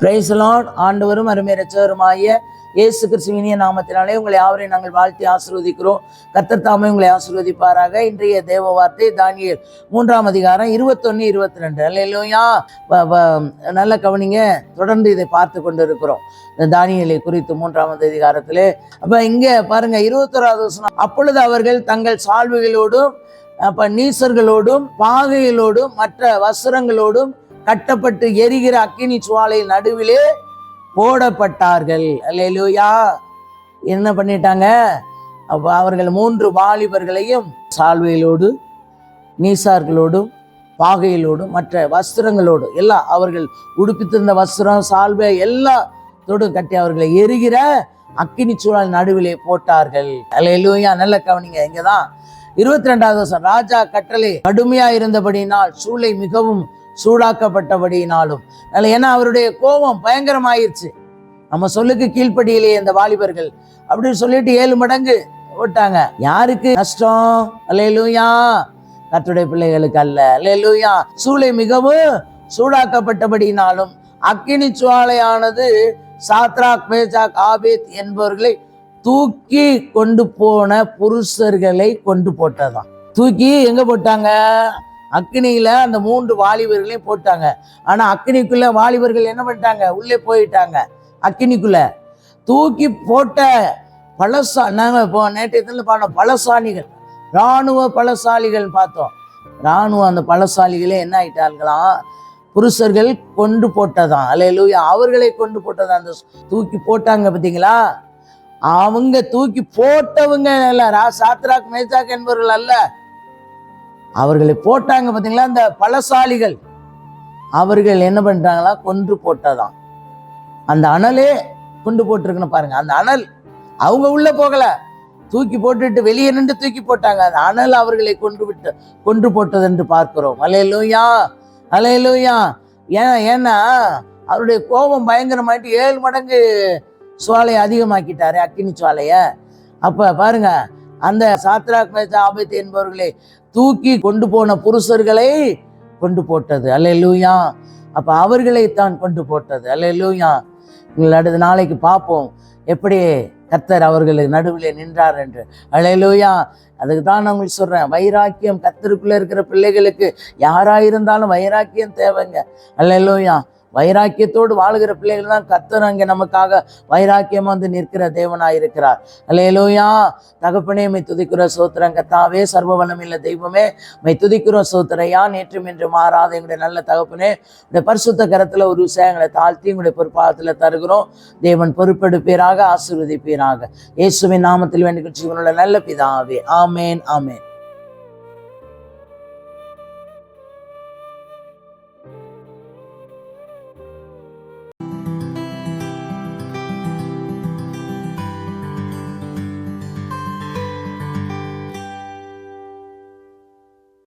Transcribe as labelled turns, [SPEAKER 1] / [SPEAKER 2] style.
[SPEAKER 1] பிரைசலான் ஆண்டவரும் அருமை ரச்சவருமாய இயேசு கிறிஸ்துவினிய நாமத்தினாலே உங்களை யாவரையும் நாங்கள் வாழ்த்தி ஆசிர்வதிக்கிறோம். கத்தர் தாமே உங்களை ஆசீர்வதிப்பாராக. இன்றைய தேவ வார்த்தை தானியல் மூன்றாம் அதிகாரம் இருபத்தொன்னு இருபத்தி ரெண்டு அல்லையா நல்ல கவனிங்க. தொடர்ந்து இதை பார்த்து கொண்டு இருக்கிறோம் இந்த தானியலை குறித்து மூன்றாவது அதிகாரத்திலே. அப்போ இங்கே பாருங்க இருபத்தொராவது வசனம். அப்பொழுது அவர்கள் தங்கள் சால்வுகளோடும் அப்போ நீசர்களோடும் பாகைகளோடும் மற்ற வஸ்திரங்களோடும் கட்டப்பட்டு எரிகிற அக்கினி சுவாலை நடுவிலே போடப்பட்டார்கள். அல்லேலூயா. என்ன பண்ணிட்டாங்க? அப்போ அவர்கள் மூன்று வாலிபர்களையும் சால்வையிலோடு நீசார்களோடும் பாகையிலோடும் மற்ற வஸ்திரங்களோடு எல்லாம் அவர்கள் உடுப்பித்திருந்த வஸ்திரம் சால்வை எல்லாத்தோடும் கட்டி அவர்களை எரிகிற அக்கினி சூழல் நடுவிலே போட்டார்கள். அல்லேலூயா. நல்ல கவனிங்க இங்கே தான் இருபத்தி ரெண்டாவது வருஷம் ராஜா கட்டளை கடுமையாக இருந்தபடியினால் சூளை மிகவும் சூடாக்கப்பட்டபடியினாலும். அதனால ஏன்னா அவருடைய கோபம் பயங்கரமாயிருச்சு. நம்ம சொல்லுக்கு கீழ்ப்படியிலே இந்த வாலிபர்கள். அப்படின்னு சொல்லிட்டு ஏழு மடங்கு விட்டாங்க யாருக்கு நஷ்டம்? அலையலூயா கத்துடைய பிள்ளைகளுக்கு அல்ல. அலையலூயா சூளை மிகவும் சூடாக்கப்பட்டபடியினாலும் அக்கினி சுவாலையானது சாத்ராக் மேஜாக் ஆபேத் என்பவர்களை தூக்கி கொண்டு போன புருஷர்களை கொண்டு போட்டதான் தூக்கி எங்க போட்டாங்க? அக்னியில் அந்த மூன்று வாலிபர்களையும் போட்டாங்க. ஆனால் அக்னிக்குள்ளே வாலிபர்கள் என்ன பண்ணிட்டாங்க? உள்ளே போயிட்டாங்க. அக்னிக்குள்ளே தூக்கி போட்ட பழசா நாங்கள் இப்போ நேற்றைய தினத்துல பார்த்தோம் பழசாலிகள் இராணுவ பழசாலிகள் பார்த்தோம். இராணுவ அந்த பழசாலிகளே என்ன ஆயிட்டார்களாம் புருஷர்கள் கொண்டு போட்டதான் அல்லேலூயா அவர்களை கொண்டு போட்டதான் அந்த தூக்கி போட்டாங்க பார்த்தீங்களா? அவங்க தூக்கி போட்டவங்க அல்ல ரா சாத்ராக் மேஜாக் என்பவர்கள் அல்ல. அவர்களை போட்டாங்க பார்த்தீங்களா? அந்த பலசாலிகள் அவர்கள் என்ன பண்ணுறாங்களா கொன்று போட்டதான் அந்த அனலே கொண்டு போட்டிருக்குன்னு பாருங்க. அந்த அனல் அவங்க உள்ள போகல. தூக்கி போட்டுட்டு வெளியே நின்று தூக்கி போட்டாங்க. அந்த அனல் அவர்களை கொன்று விட்டு கொன்று போட்டது என்று பார்க்கிறோம். அலையலூயா அலையலூயா ஏன் ஏன்னா அவருடைய கோபம் பயங்கரமாயிட்டு ஏழு மடங்கு சுவாலையை அதிகமாக்கிட்டாரு அக்கினி சுவாலைய. அப்ப பாருங்க அந்த சாத்ராக் மேஜா ஆபத்து என்பவர்களை தூக்கி கொண்டு போன புருஷர்களை கொண்டு போட்டது. அல்லேலூயா. அப்போ அவர்களை தான் கொண்டு போட்டது. அல்ல லூயா அடுத்த நாளைக்கு பார்ப்போம். எப்படி கத்தர் அவர்களுக்கு நடுவிலே நின்றார் என்று. அல்லேலூயா. அதுக்கு தான் நான் உங்களுக்கு சொல்கிறேன் வைராக்கியம் கத்தருக்குள்ளே இருக்கிற பிள்ளைகளுக்கு யாராக இருந்தாலும் வைராக்கியம் தேவைங்க. அல்லேலூயா. வைராக்கியத்தோடு வாழுகிற பிள்ளைகள் தான் கத்தர் அங்கே நமக்காக வைராக்கியமாக வந்து நிற்கிற தேவனாக இருக்கிறார் அல்லேலூயா தகப்பனே மை துதிக்கிற சோத்திரம். கத்தாவே சர்வ இல்லை தெய்வமே மை துதிக்கிற சோத்திரையா நேற்றும் இன்று மாறாத எங்களுடைய நல்ல தகப்பனே உடைய பரிசுத்த கரத்தில் ஒரு விஷயங்களை தாழ்த்தி உங்களுடைய பொறுப்பாகத்தில் தருகிறோம். தேவன் பொறுப்பெடுப்பீராக ஆசீர்வதிப்பீராக. இயேசுவின் நாமத்தில் வேண்டிய ஜீவனுள்ள நல்ல பிதாவே. ஆமேன் ஆமேன்.